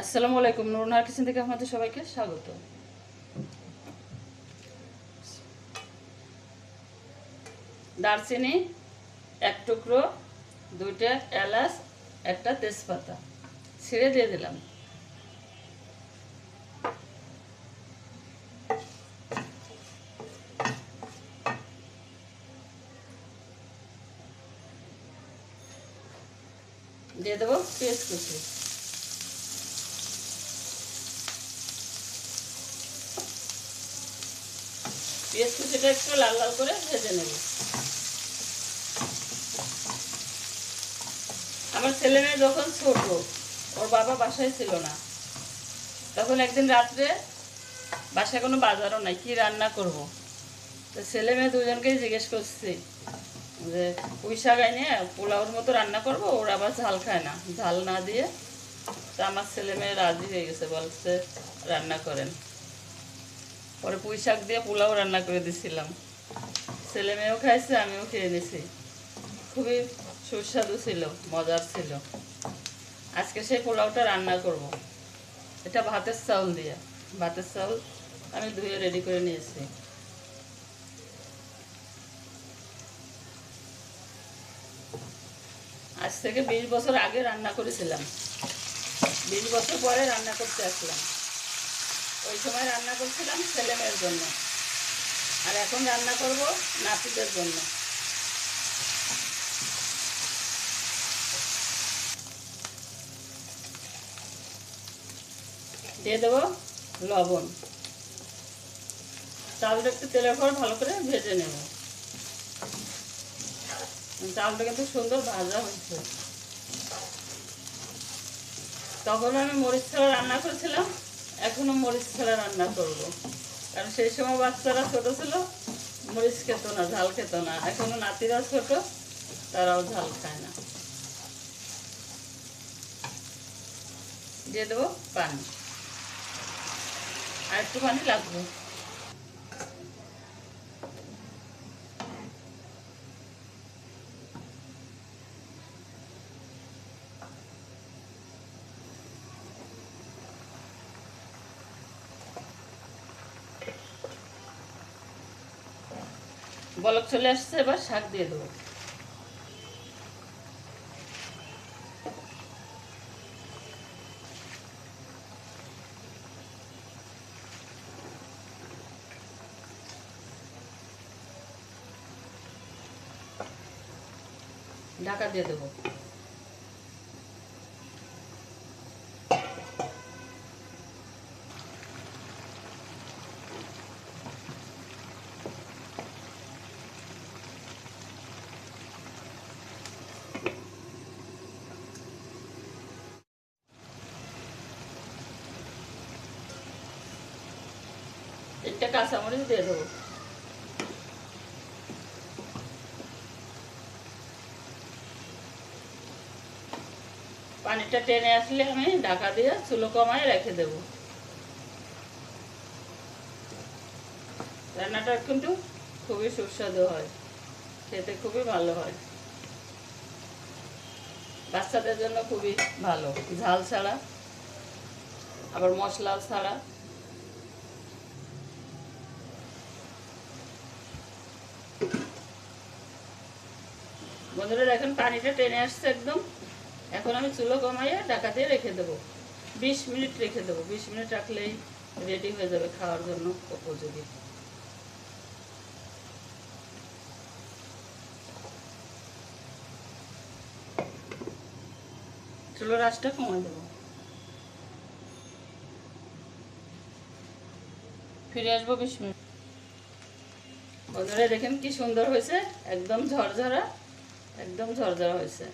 আসসালামু আলাইকুম নুরনার কিচেন থেকে আপনাদের সবাইকে স্বাগত। দারচিনি এক টুকরো, দুইটা এলাচ, একটা তেজপাতা। ছিঁড়ে দিয়ে দিলাম। দিয়ে দেবো পেঁয়াজ কুচি। পেঁয়াজ কুচিটা একটু লাল লাল করে ভেজে নেব। আমার ছেলে মেয়ে যখন ছোট, ওর বাবা বাসায় ছিল না। তখন একদিন রাত্রে বাসায় কোনো বাজারও নাই, কি রান্না করব? তো ছেলে মেয়ে দুজনকেই জিজ্ঞেস করছি যে, পুঁই শাক এনে পোলাওর মতো রান্না করব, ওরা আবার ঝাল খায় না। ঝাল না দিয়ে তা আমার ছেলে মেয়ে রাজি হয়ে গেছে, বলছে রান্না করেন। পরে পুঁই শাক দিয়ে পোলাও রান্না করে দিছিলাম। ছেলে মেয়েও খাইছে, আমিও খেয়ে নিছি। খুবই সুস্বাদু ছিল, মজার ছিল। আজকে সেই পোলাওটা রান্না করব। এটা ভাতের চাউল দিয়ে। ভাতের চাউল আমি ধুয়ে রেডি করে নিয়েছি। আজ থেকে বিশ বছর আগে রান্না করেছিলাম। বিশ বছর পরে রান্না করতে আসলাম। ওই সময় রান্না করছিলাম ছেলেমেয়ের জন্য। আর এখন রান্না করব নাতিদের জন্য। দিয়ে দেবো লবণ। চালটা একটু তেলের পর ভালো করে ভেজে নেব। চালটা কিন্তু সুন্দর ভাজা হয়েছে। তখন আমি মরিচ ছাড়া রান্না করেছিলাম। এখনও মরিচ ছাড়া রান্না করব। কারণ সেই সময় বাচ্চারা ছোট ছিল, মরিচ খেত না, ঝাল খেত না। এখনও নাতিরা ছোট, তারাও ঝাল খায় না। দিয়ে দেবো পানি। আর একটু পানি লাগবে। বলক চলে আসছে এবার শাক দিয়ে দেবো। ঢাকা দিয়ে দেবো। একটা কাঁচামরিচ দিয়ে দেবো। পানিটা টেনে আসলে আমি ঢাকা দিয়ে চুলো কমায় রেখে দেব। রান্নাটা কিন্তু খুবই সুস্বাদু হয়, খেতে খুবই ভালো হয়। বাচ্চাদের জন্য খুবই ভালো, ঝাল ছাড়া, আবার মশলা ছাড়া। বন্ধুরা, দেখেন, পানিটা টেনে আসছে একদম। এখন আমি চুলো কমাইয়ে ঢাকা দিয়ে রেখে দেবো। বিশ মিনিট রেখে দেবো। বিশ মিনিট রাখলেই রেডি হয়ে যাবে খাওয়ার জন্য উপযোগী। চুলো রাসটা কমাই দেবো। ফিরে আসব বিশ মিনিট। বন্ধুরা, দেখেন কি সুন্দর হয়েছে। একদম ঝরঝরা। একদম ঝরঝরা হয়েছে।